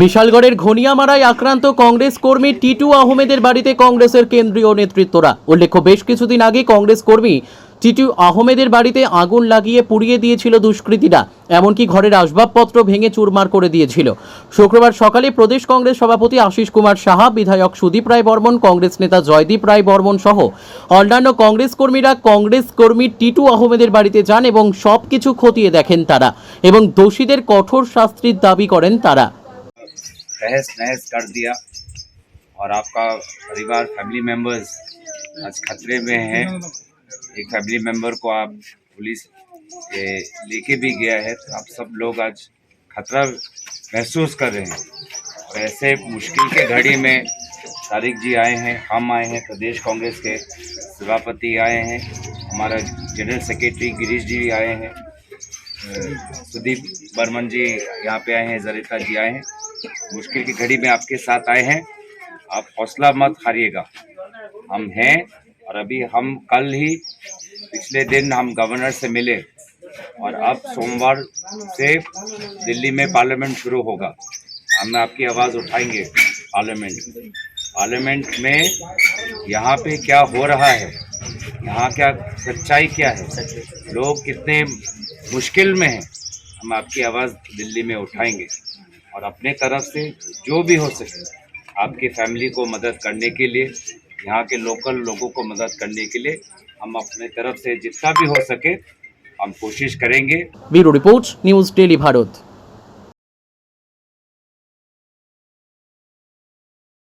বিশালগড়ের ঘনিয়ামারায় আক্রান্ত কংগ্রেস কর্মী টিটু আহমেদের বাড়িতে কংগ্রেসের কেন্দ্রীয় নেতৃত্বরা। উল্লেখ্য, বেশ কিছুদিন আগে কংগ্রেস কর্মী টিটু আহমেদের বাড়িতে আগুন লাগিয়ে পুড়িয়ে দিয়েছিল দুষ্কৃতীরা, এমনকি ঘরের আসবাবপত্র ভেঙে চুরমার করে দিয়েছিল। শুক্রবার সকালে প্রদেশ কংগ্রেস সভাপতি আশিস কুমার সাহা, বিধায়ক সুদীপ রায় বর্মন, কংগ্রেস নেতা জয়দীপ রায় বর্মন সহ অন্যান্য কংগ্রেস কর্মীরা কংগ্রেস কর্মী টিটু আহমেদের বাড়িতে যান এবং সব কিছু খতিয়ে দেখেন তারা এবং দোষীদের কঠোর শাস্তির দাবি করেন তারা। तहस नहस कर दिया और आपका परिवार फैमिली मेंबर्स आज खतरे में है। एक फैमिली मेंबर को आप पुलिस लेके भी गया है तो आप सब लोग आज खतरा महसूस कर रहे हैं। और ऐसे मुश्किल के घड़ी में तारिक जी आए हैं, हम आए हैं, प्रदेश कांग्रेस के सभापति आए हैं, हमारा जनरल सेक्रेटरी गिरीश जी भी आए हैं सुदीप बर्मन जी यहाँ पे आए हैं, जरिता जी आए हैं। मुश्किल की घड़ी में आपके साथ आए हैं। आप हौसला मत हारिएगा। हम हैं और अभी हम कल ही पिछले दिन हम गवर्नर से मिले और अब सोमवार से दिल्ली में पार्लियामेंट शुरू होगा। हम आपकी आवाज़ उठाएँगे पार्लियामेंट। पार्लियामेंट में यहाँ पे क्या हो रहा है? यहाँ क्या सच्चाई क्या है? लोग कितने मुश्किल में हैं? हम आपकी आवाज़ दिल्ली में उठाएँगे। और अपने तरफ़ से जो भी हो सके आपकी फैमिली को मदद करने के लिए, यहाँ के लोकल लोगों को मदद करने के लिए हम अपने तरफ़ से जितना भी हो सके हम कोशिश करेंगे। Bureau report, news, daily Bharat.